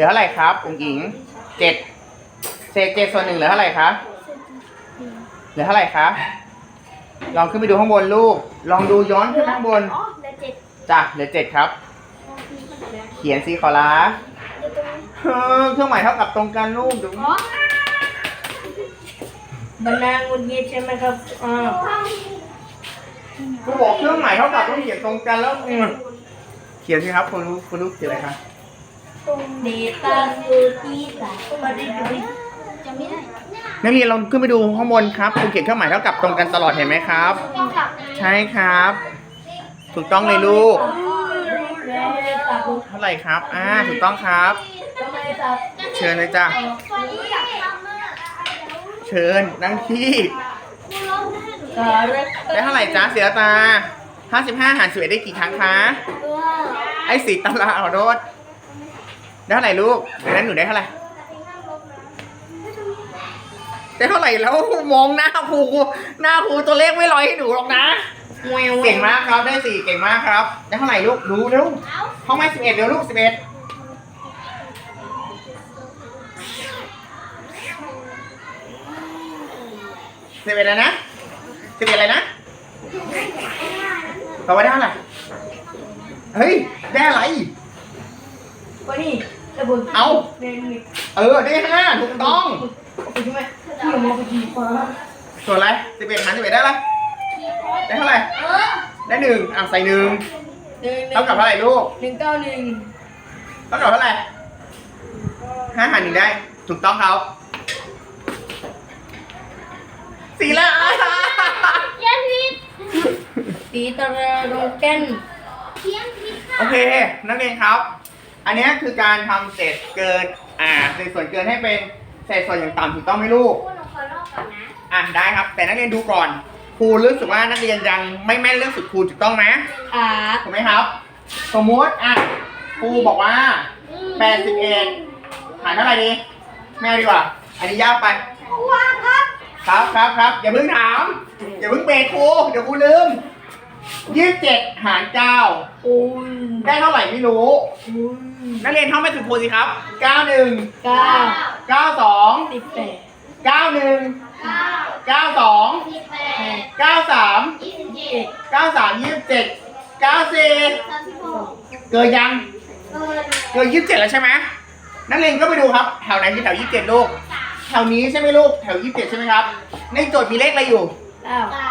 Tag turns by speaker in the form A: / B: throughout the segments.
A: ลือเท่าไหร่ครับอุ๋งอิงเจ็ดเศษเจ็ดส่วนหนึ่งเหลือเท่าไหร่คะเหลือเท่าไหร่คะลองขึ้นไปดูข้างบนลูก ลองดูย้อนขึ้นข้างบน
B: อ๋อเหลือเจ็ด
A: จ้ะเหลือเจ็ดครับ เขียนสิขอลา
B: เดี๋ยวตรงนี้
A: เออเครื่องหมายเท่ากับตรงกันลูกดู
B: อ๋อบ
C: รรณาหงุดหงิดใช่ไหมครับอ่า
A: กูบอกเครื่องหมายเท่ากับต้องเขียนตรงกันแล้วอืมเขียนสิครับคุณลูกคุณลูกเขียนอะไรคะ
C: เนั
A: กเรียนลองขึ้นไปดูข้างบนครับคุณเขียนเครื่องหมายเท่ากับตรงกันตลอดเห็นไหมครับ ใช่ครับ ถูกต้องเลยลูก เท่าไหร่ครับ อ่า ถูกต้องครับ เชิญเลยจ้ะ
B: วันนี้อยา
A: เชิญนั่งที่
B: ได้
C: เท่า
A: ไหร่จ้าเสียตา 55หาร11ได้กี่ครั้งคะ ไอ้สีตาลาขอโทษ ได้เท่าไหร่ลูกเดี๋ยวนั้นหนูได้เท่าไหร่ได้เท่าไหร่แล้วมองหน้าครูหน้าครูตัวเลขไม่ลอยให้หนูหรอกนะ
C: แวว
A: เก่งมากครับได้สี่เก่งมากครับ ได้เท่าไหร่ลูกดูเร็ว
B: เอ้า
A: ห้องแม่สิบเอ็ดเดี๋ยวลูกสิบเอ็ดสิบเอ็ดอะไรนะสิบเอ็ดอะไรนะตอบว่าได้เท่าไหร่เฮ้ยได้อะไร
C: วันนี้ ระบบ
A: เอา
C: เรียนมิก
A: เออได้ห้าถูกต้อง
C: ไปใช่ไหมที่ผมมาไปทีฟ้า
A: ส่วนอะไรสิบเอ็ดหารสิบเอ็ดได้อะไรได้เท่าไหร่
B: เออ
A: ได้หนึ่งอะใส่หนึ่ง
C: หนึ่ง
A: เท่ากับเท่าไหร่ลูก
C: หนึ่งเก้าหนึ่ง
A: เท่ากับเท่าไหร่ห้าหารหนึ่งได้ ถูกต้องครับสี่ละ
B: เขียนผิด
C: ตีตระโดนแก้น
B: เขียนผิดค่ะ
A: โอเค นักเรียนครับ อันนี้คือการทำเศษเกิน อ่าเศษส่วนเกินให้เป็นเศษส่วนอย่างต่ำถูกต้องไหมลูก
B: ครูหนูขอลอกก่อนนะ
A: อะได้ครับ แต่นักเรียนดูก่อน ครูรู้สึกว่านักเรียนยังไม่แม่นเรื่องสุดคูณถูกต้องไหม
C: ขา
A: ถูกไหมครับ สมมุติอะครูบอกว่า 81หารเท่าไหร่ดีไม่เอาดีกว่า อันนี้ยากไป
B: ครูวางครับ
A: ครับครับครับอย่าเพิ่งถาม อย่าเพิ่งเบรกครูเดี๋ยวครูลืม ยี่สิบเจ็ดหารเก้า
C: โอ้ย
A: ได้เท่าไหร่ไม่รู้
C: โอ้ย
A: นักเรียนท่องไม่ถึงครูสิครับเก้าหนึ่ง
C: เก้า
A: เก้าสอง
C: สิบแปด
A: เก้าหนึ่ง
B: เก้า
A: เก้าสอง
B: สิบแปด
A: เก้าสาม
B: ยี่สิบ
C: ยี่
B: เจ็
C: สิ
B: ด
C: บ
A: เก้าสามยี่สิบเจ็ดเก้าสี่
B: สามสิบหก
A: เกินยัง
B: เกิน
A: เกินยี่สิบเจ็ดแล้วใช่ไหมนักเรียนก็ไปดูครับแถวไหนคือแถวยี่สิบเจ็ดลูกแถวนี้ใช่ไหมลูกแถวยี่สิบเจ็ดใช่ไหมครับ ในโจทย์มีเลขอะไรอยู่
C: เก้า
B: เก้า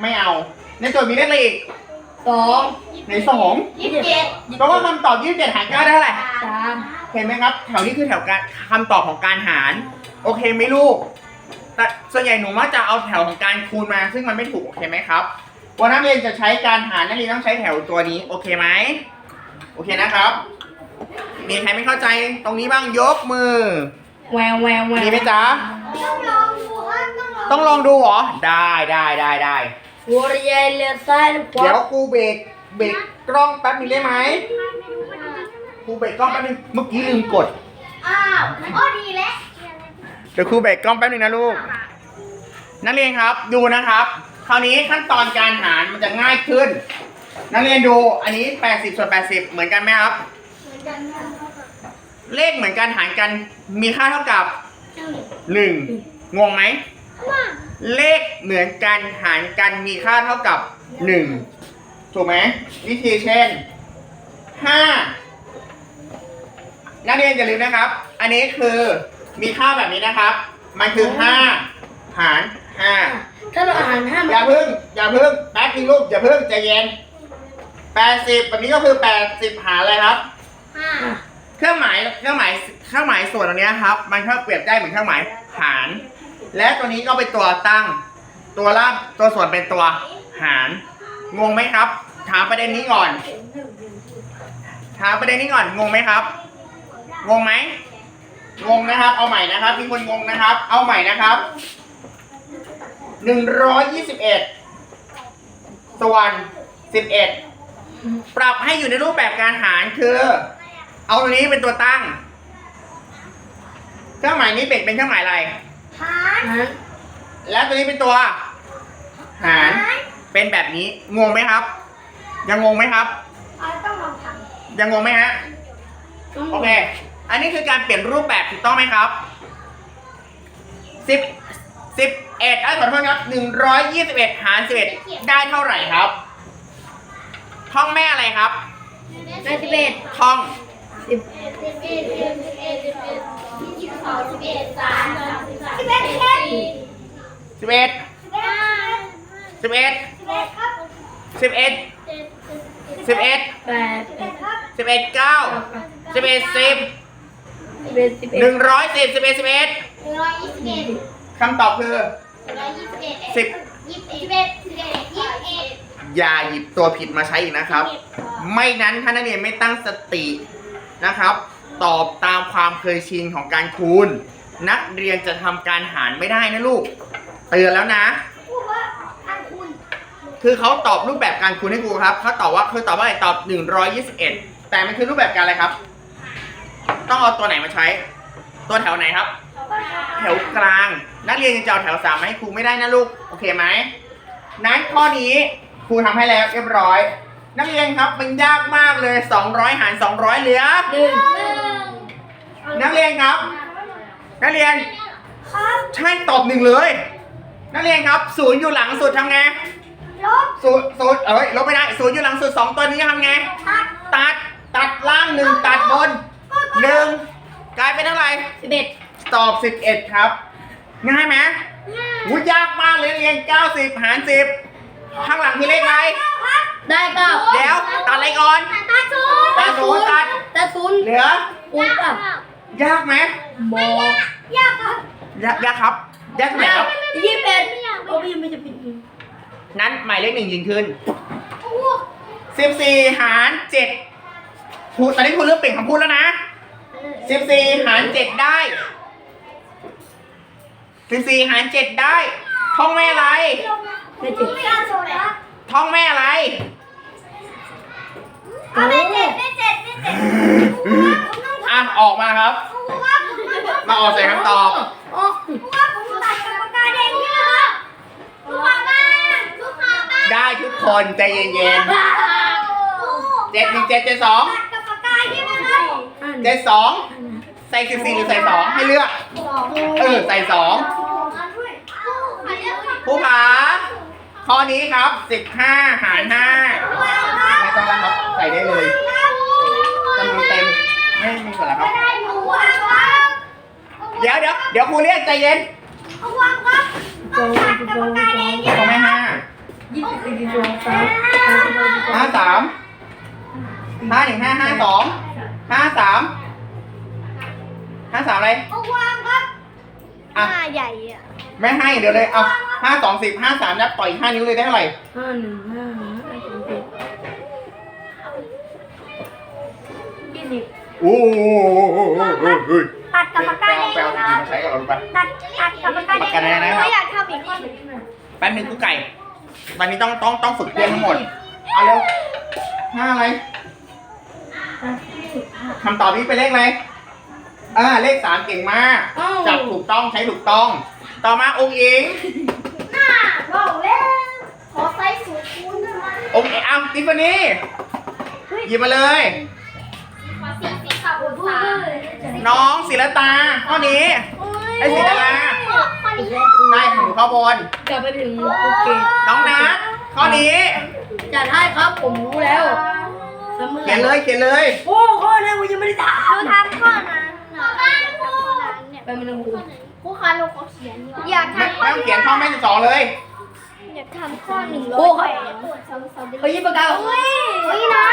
A: ไม่เอา ในโจทย์มีเลขอะไรอีก
C: สอง
A: ในสอง
B: ยี่สิบเจ็ด
A: เพราะว่าคำตอบยี่สิบเจ็ดหารเก้าได้เท่าไหร่
C: สาม
A: เห็นไหมครับ แถวนี้คือแถวการคำตอบของการหาร โอเคไหมลูก แต่ส่วนใหญ่หนูมักจะเอาแถวของการคูณมา ซึ่งมันไม่ถูกโอเคไหมครับวันนักเรียนจะใช้การหารนักเรียนต้องใช้แถวตัวนี้ โอเคไหมโอเคนะครับ มีใครไม่เข้าใจตรงนี้บ้างยกมือ
C: แววแววแวว
A: มีไหมจ๊ะ
B: ต้องลองดูครับต้องลอง
A: ต้องลองดูเหรอ ได้ได้ได้ได้
C: หัวใหญ่เลือดซ้ายลูกขวา
A: เดี๋ยวครูเบรกเบรกกล้องแป๊บนึงได้ไหมครูเบรกกล้องแป๊บนึงเมื่อกี้ลืมกด
B: อ้าวอ๋อดีแล้ว
A: เดี๋ยวครูเบรกกล้องแป๊บนึงนะลูก นักเรียนครับดูนะครับ คราวนี้ขั้นตอนการหารมันจะง่ายขึ้น นักเรียนดูอันนี้ 80ส่วน80 เหมือนกันไหมครับ
B: เหมือนกันค่ะ
A: เลขเหมือนกันหารกันมีค่าเท่ากับ
B: หนึ่ง
A: 1งงไหม
B: ว่า
A: เลขเหมือนกันหารกันมีค่าเท่ากับ1ถูกไหมวิธีเช่น5นักเรียนอย่าลืมนะครับ อันนี้คือมีค่าแบบนี้นะครับ มันคือ5หาร5
C: ถ้าเราอาหารห้า
A: อ
C: มั
A: ย่าพึ่ง อย่าพึ่งแป๊บนึงลูกอย่าพึ่งใจเย็น80แบบนี้ก็คือ80หารอะไรครับ
B: ห้า
A: เครื่องหมายเครื่องหมายเครื่องหมายส่วนตรงเนี้ยครับ มันก็เปรียบได้เหมือนเครื่องหมายหาร และตัวนี้ก็เป็นตัวตั้ง ตัวล่างตัวส่วนเป็นตัวหาร งงไหมครับ ถามประเด็นนี้ก่อน ถามประเด็นนี้ก่อน งงไหมครับ งงไหม งงนะครับ เอาใหม่นะครับ มีคนงงนะครับ เอาใหม่นะครับ หนึ่งร้อยยี่สิบเอ็ดส่วนสิบเอ็ดปรับให้อยู่ในรูปแบบการหารคือ เอาตัวนี้เป็นตัวตั้ง เครื่องหมายนี้เป็นเป็นเครื่องหมายอะไร
B: หาร
C: อาหาร
A: แล้วตัวนี้เป็นตัวหารเป็นแบบนี้งงไหมครับ ยังงงไหมครับ
B: เอาต้องลองท
A: ยังงงไหมฮะโอเค อันนี้คือการเปลี่ยนรูปแบบถูกต้องไหมครับสิบสิบเอ็ดไอ้ยขอโทษครับหนึ่งร้อยยี่สิบเอ็ดหารสิบเอ็ดได้เท่าไหร่ครับ ท่องแม่อะไรครับ
C: ได้สิบเอ็ด
A: ท่อง
C: สิบ
B: สิบเอ็ดสิบเอ็ดสิบเอ็ดยี่สิบสองสิบเอ็ดสามสิบเอ็ดสิบเอ็ด
A: สิบเอ็ด
B: สิบเอ็ด
A: สิบเอ็ด
B: สิบเอ็ด
A: สิบเอ็ด
B: เจ็ด
A: สิบเอ็ด
C: แปด
A: สิบเอ็ดเก้าสิบเอ็ดสิบ
C: สิบเอ็ดสิบเอ็
A: ห
C: ด
A: นึ่งร้อยสิบสิบเอ็ดสิบเอ็ด
B: หนึ่งร้อยยี่สิบเอ็ด
A: คำตอบคือ
B: หนึ่งร้อยยี่สิบเอ็ด
A: สิบ
B: ยี่สิบเอ็ดสิบเอ็ดยี่สิบเอ็ด
A: อย่าหยิบตัวผิดมาใช้อีกนะครับ ไม่นั้นถ้านักเรียนไม่ตั้งสตินะครับ ตอบตามความเคยชินของการคูณ นักเรียนจะทำการหารไม่ได้นะลูก เตือนแล้วนะ
B: พูดว่าทางคุณ
A: คือเขาตอบรูปแบบการคูณให้ครูครับเขาตอบว่าคือตอบว่าอะไรตอบ 121 แต่มันคือรูปแบบการอะไรครับ ต้องเอาตัวไหนมาใช้ ตัวแถวไหนครับ แถวกลาง นักเรียนจะเอาแถวสามมาให้ครูไม่ได้นะลูก โอเคไหมนั้นข้อนี้ครูทำให้แล้วเรียบร้อย นักเรียนครับมันยากมากเลย 200 หาร 200 เหลือ
C: หนึ่ง
A: นักเรียนครับ นักเรียน
B: ครับ
A: ใช่ตอบหนึ่งเลย นักเรียนครับศูนย์อยู่หลังสุดทำไง
B: ลบ
A: ศูนย์ศูนย์เอ้ยลบไม่ได้ศูนย์อยู่หลังสุดสองตัวนี้ทำไง
B: ตัด
A: ตัดตัดล่างหนึ่งตัดบนหนึ่งกลายเป็นเท่าไหร่
C: สิบเอ็ด
A: ตอบสิบเอ็ดครับ ง่ายไหมวุ้ยยากมากเลยเรียนเก้าสิบหารสิบข้างหลังคือเลขอะไร
C: ได้เก้า
A: เดี๋ยวตัดอะไรก่อน
B: ตัดศูนย์
A: ตัดศูนย์ตัด
C: แต่ศูนย์
A: เหลือ
C: คูณกับ
A: ยากไหม
C: บอยา
B: กครับ
A: ยากยากครับ ยากตรงไหนครับ
C: ยี่สิบเอ็ดโอ้ยไม่จะผิด
A: นั้นหมายเลขหนึ่งยิงขึ้น
B: โอ้โห
A: สิบสี่หารเจ็ดพูดตอนนี้คุณเริ่มเปลี่ยนคำพูดแล้วนะสิบสี่หารเจ็ดได้สิบสี่หารเจ็ดได้ ท่องแม่อะไร
C: ไม่เจ็ด
B: ไม่ได้โชว์เลยครับ
A: ท่องแม่อะไร
B: เอาไม่เจ็ดไม่เจ็ดไม่เจ็ดผมต้อง
A: อะออกมาครับ
B: ครูครับผมต้อง
A: มาออกใส่คำตอบ
C: โอ้
B: ครูครับผมตัดกับปากกาแดงนี่นะครับลูกค้าบ้านลูกค้าบ้าน
A: ได้ทุกคนใจเย็นๆเจ็ดหนึ่งเจ็ดเจ็ดสอง
B: ตัดกับปากกาใช่ไหมครับ
C: อัน
A: เจ็ดสองใส่สิบสี่หรือใส่สองให้เลือก เออใส่สองผู้ผาข้อนี้ครับสิบห้าหารห้าไม่ต้องแล้วครับใส่ได้เลยจำนวนเต็มไม่มีส่วนแล้วครับ
B: ได้หนูวางครับ
A: เดี๋ยวเดี๋ยวเดี๋ยวครูเรียกใจเย็น
B: เอาวางครับต้องตัดกับปากกาแดง
A: ตรงไม่ห้า
C: ยี่สิบสี่สองสาม
A: ห้าสามห้าหนึ่งห้าห้าสองห้าสามห้าสามอะไร
B: เอาวางครับ
A: อะ
B: หน้าใหญ่อะ
A: ไม่ให้เดี๋ยวเลยเอาห้าสองสิบห้าสามนับต่ออีกห้านิ้วเลยได้เท่าไหร่
C: ห้าหนึ่งห้าห้าสิบเอ็ดยี่สิบ
A: โอ้โห
B: ตัดกับปากกาแดง
A: แปล
B: นะ
A: มาใช้กับเราไป
B: ตัดตัดกับปากกาแดง
A: ปากกาแดงนะครับ
B: หอยากทำอีกข้อหนึ่ง
A: แป๊บนึงกูไก่ วันนี้ต้องต้องต้องฝึกเรียนทั้งหมดเอาเร็วห้าอะไรคำตอบนี้เป็นเลขอะไรอ่าเลขสามเก่งมากจับถูกต้องใช้ถูกต้อง ต่อมาองค์หญิง
B: หน้าบอกแล้วขอไซส์สูงคูณด้วยนะ
A: องค์หญิงเอาทิฟฟานี่หยิบมาเลย
B: ขอสี่สิบค่ะคุณสาม
A: น้องศิลตาข้อนี้ไอ้สีดา รา
B: ข้อนี้
A: ได้ของหนูข้อบน
C: กลับไปถึงภูเก็ต
A: น้องนัทข้อนี้
C: จัดให้ครับผมรู้แล้วสม
A: เขียนเลยเขียนเลย
C: โอ้ข้อนี้ผมยังไม่ได้ท
B: หนูทำข้อนั้นขอบ้านครูำ
C: ไปมันต้อง
B: ครูคะหนูขอเขียนอยาก
A: ไม่
B: ทำข้
A: ไม่
B: อ
A: ต้องเขียนข้อแม่สิบสองเลย
B: อยากทำข้อหนึ่ง
C: โอ้ครับ
B: ตรวจซ้ำๆ
C: เขายิบปากกา
B: เฮ้ยเฮ้ยนะ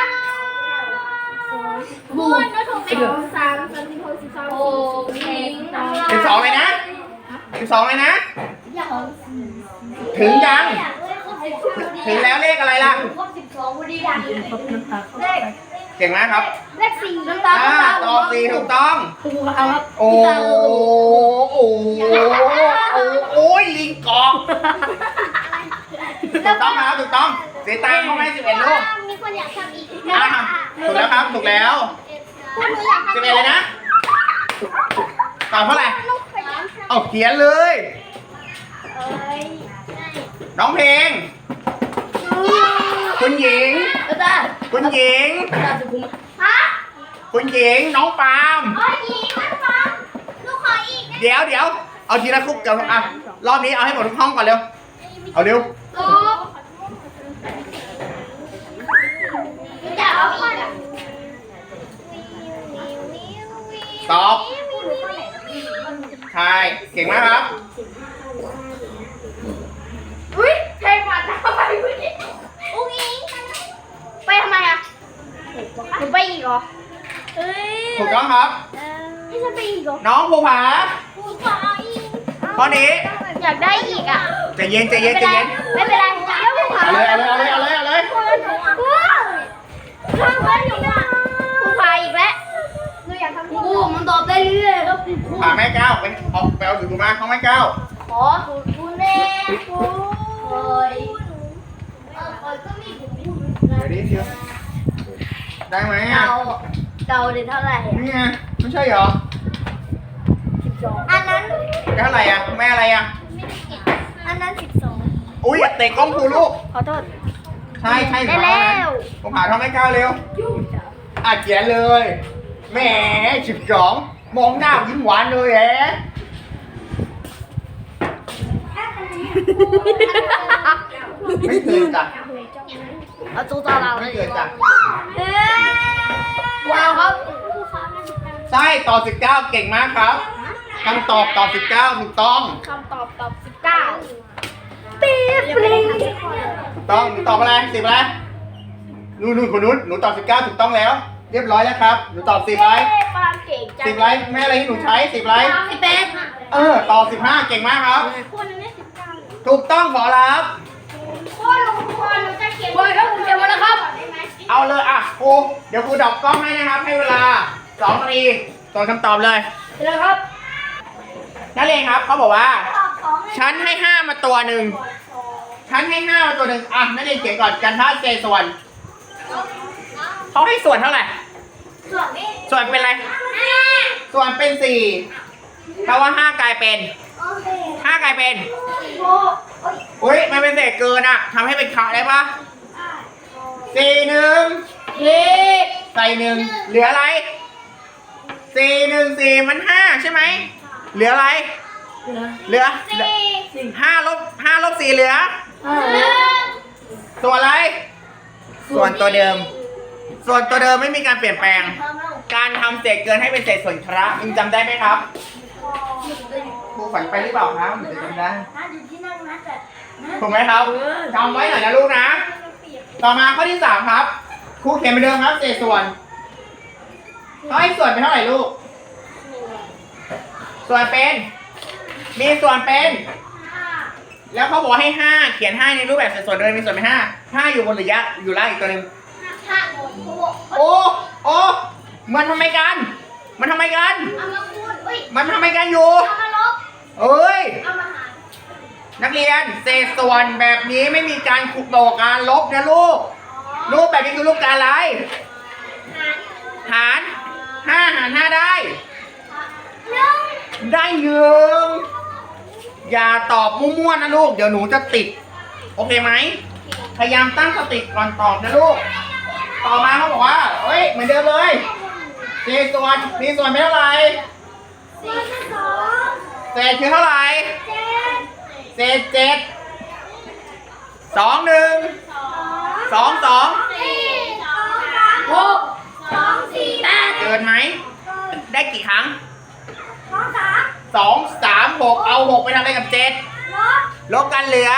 B: บูนก็ถูกสิบสามสามสิบหกสิบสอง
C: โอ้ยิง
A: สิบสองเลยนะ สิบสองเลยนะ
B: อยาก
A: ถึงยัง
B: อยากเลยครบสิบสอง
A: ถึงแล้วเลขอะไรล่ะ
B: ครบสิบสองพอดีอยาก
C: ครบน้ำตา
B: เลข
A: เก่งมากครับ
B: เลขสี่
C: น้ำตา
A: อ่าตอบสี่ถูกต้อง
C: ครูเอาครับ
A: โอ้โหโอ้โหโอ้ยลิงกอกถูกต้องครับถูกต้องเสียตังค์พ่อแม่สิบเอ็ดลูก
B: มีคนอยากทำอีก
A: อะถูกแล้วครับถูกแล้ว
B: ถ้าหนูอยากทำ
A: สิบเอ็ดเลยนะตอบเท่าไหร่
B: ลูกขยันท
A: เอาเขียนเลย
B: เอ้ย
A: น้องเพลง คุณหญิง
C: อาจารย์
A: คุณหญิง
C: อาจารย์สุขุม
B: ฮะ
A: คุณหญิง น้องปาล์ม
B: โอ้ยอีกมันฟังลูกขออีกนะ
A: เดี๋ยวเดี๋ยวเอาทีละคุกเดี๋ยวอะรอบนี้เอาให้หมดทุกห้องก่อนเร็ว เอาเร็วะ
B: เอาอีกอะ
A: ตอบ ใช่ เก่งมากครับ
B: อุ้ยเพลงมาทำไมอุ้ยอุ้งอิงไปทำไมอะหนูไปอีกเหรอเอ้ย
A: ถูกต้องครับ
B: นี่จะไปอีกเหรอ
A: น้องภูผา
B: กูขออีก
A: ข้อนี้
B: อยากได้อีกอะ
A: ใจเย็นใจเย็นใจเย็น
B: ไม่เป็นไรแล้วกูขอ
A: เอาเลยเอาเลยเอาเลยเอาเลยเอาเลย
B: ว้าวทำได้อีกอะกูขออีกแล้วหนูอยากทำกู มันตอบได้เรื่อยๆครับ
A: ภูผาแม่ก้าวไปเอาไปเอาถือกูมาห้องแม่ก้าว
B: ขอถูกคุณแน่กูคอยเออคอยก็มีถูกคุณ
A: เดี๋ยวดิเดี๋ยวได้ไหมอะ
B: เดาเดาได้เท่าไหร่อะ
A: นี่ไงไม่ใช่เหรอ
B: สิบสองอันนั้น
A: ได้เท่าไหร่อะแม่อะไรอะ
B: อันนั้นสิบสอง
A: อุ้ยอย่าเตะกล้องครูลูก
B: ขอโทษ
A: ใช่ใช่
B: ได้แล้ว
A: ภูผาทำแม่ก้าวเร็วอะเขียนเลย แหมสิบสองมองหน้ายิ้มหวานเลยแหมไม่เคยจ้ะ
B: เอาตัวต่อเราเล
A: ไม่
B: ย
A: เคยจ้ะ
B: เอ้ยว้าวครับ
A: ใช่ตอบ19เก่งมากครับคำตอบตอบ19ถูกต้อง
B: คำตอบตอบสิบเก้าปี๊บปลิง
A: ถูกต้องหนูตอบอะไรสิบอะไรนู่นนู่นคนนู้นหนูตอบ19ถูกต้องแล้ว เรียบร้อยแล้วครับ หนูตอบสิบอะไร
B: ปลาเก่งจัง
A: สิบอะไรแม่อะไรที่หนูใช้สิบอะไร
B: สิบเอ็ด
A: เออตอบ15เก่งมากครับ
B: คนนี้สิบเก้า
A: ถูกต้องขอรับ
B: คนลงคนหนูจะเขียนคนครับผมเขียนมาแล้วครับ
A: เอาเลยอะครูเดี๋ยวครูดอกกล้องให้นะครับให้เวลา2นาทีตอบคำตอบเลย
B: เร็วครับ
A: นักเรียนครับเขาบอกว่า
B: ตอบสอง
A: ฉันให้ห้ามาตัวหนึ่งฉันให้ห้ามาตัวหนึ่งอะนักเรียนเขียนก่อนกันท่าเจส่วนเขาให้ส่วนเท่าไหร่
B: ส่วนนี้
A: ส่วนเป็นอะไร
B: ห้า
A: ส่วนเป็นสี่เพราะว่าห้ากลายเป็น
B: โอเค
A: ห้ากลายเป็น
B: โบโอ้ย
A: อุ้ยมันเป็นเศษเกินอะทำให้เป็นขาได้ปะสี่หนึ่ง
B: เฮ้
A: ใส่หนึ่งเหลืออะไรสี่หนึ่งสี่มันห้าใช่ไหมเหลืออะไร เหลือเหลือ
B: สี่
A: ห้าลบห้าลบสี่เหลือ
B: หนึ่ง
A: ส่วนอะไร ส่วนตัวเดิม ส่วนตัวเดิมไม่มีการเปลี่ยนแปลง การทำเศษเกินให้เป็นเศษส่วนครับยังจำได้ไหมครับครูฝันไปหรือเปล่าครับจะจำได้
B: น่าอยู่ที่นั่งนะแต่
A: ถูกไหมครับจำไว้หน่อยนะลูกนะต่อมาข้อที่สามครับครูเขียนเหมือนเดิมครับเศษส่วนเขาให้ส่วนเป็นเท่าไหร่ลูก ส่วนเป็น มีส่วนเป็น แล้วเขาบอกให้ห้าเขียนห้าในรูปแบบเศษส่วนโดยมีส่วนเป็นห้าห้าอยู่บนระยะอยู่ล่างอีกตัวหนึ่ง
B: ห้าโมง โบ
A: โอ้โอ้มันทำไมกัน มันทำไมกัน
B: เอามาคูณเอ้ย
A: มันทำไมกันอยู่
B: เอามาลบ
A: เอ้ย
B: เอามาหาร
A: นักเรียนเศษส่วนแบบนี้ไม่มีการขุดโตการลบนะลูกรูปแบบนี้คือรูปการอะไร
B: หาร
A: หารห้าหารห้าได้
B: หนึ่ง
A: ได้หนึ่งอย่าตอบมั่วๆนะลูก เดี๋ยวหนูจะติด โอเคไหม พยายามตั้งสติก่อนตอบนะลูก ต่อมาเขาบอกว่าเฮ้ย เหมือนเดิมเลยเศษส่วนมีส่วนเป็นเท่าไหร่
B: สี่สอง
A: เศษคือเท่าไหร่
B: เจ็ด
A: เศษเจ็ดสองหนึ่ง
B: สอง
A: สองสอง
B: สี่สองสามหกสองสี่แปด
A: เกินไหม ได้กี่ครั้ง
B: สองสาม
A: สองสามหกเอาหกไปทำอะไรกับเจ็ด
B: ลบ
A: ลบกันเหลือ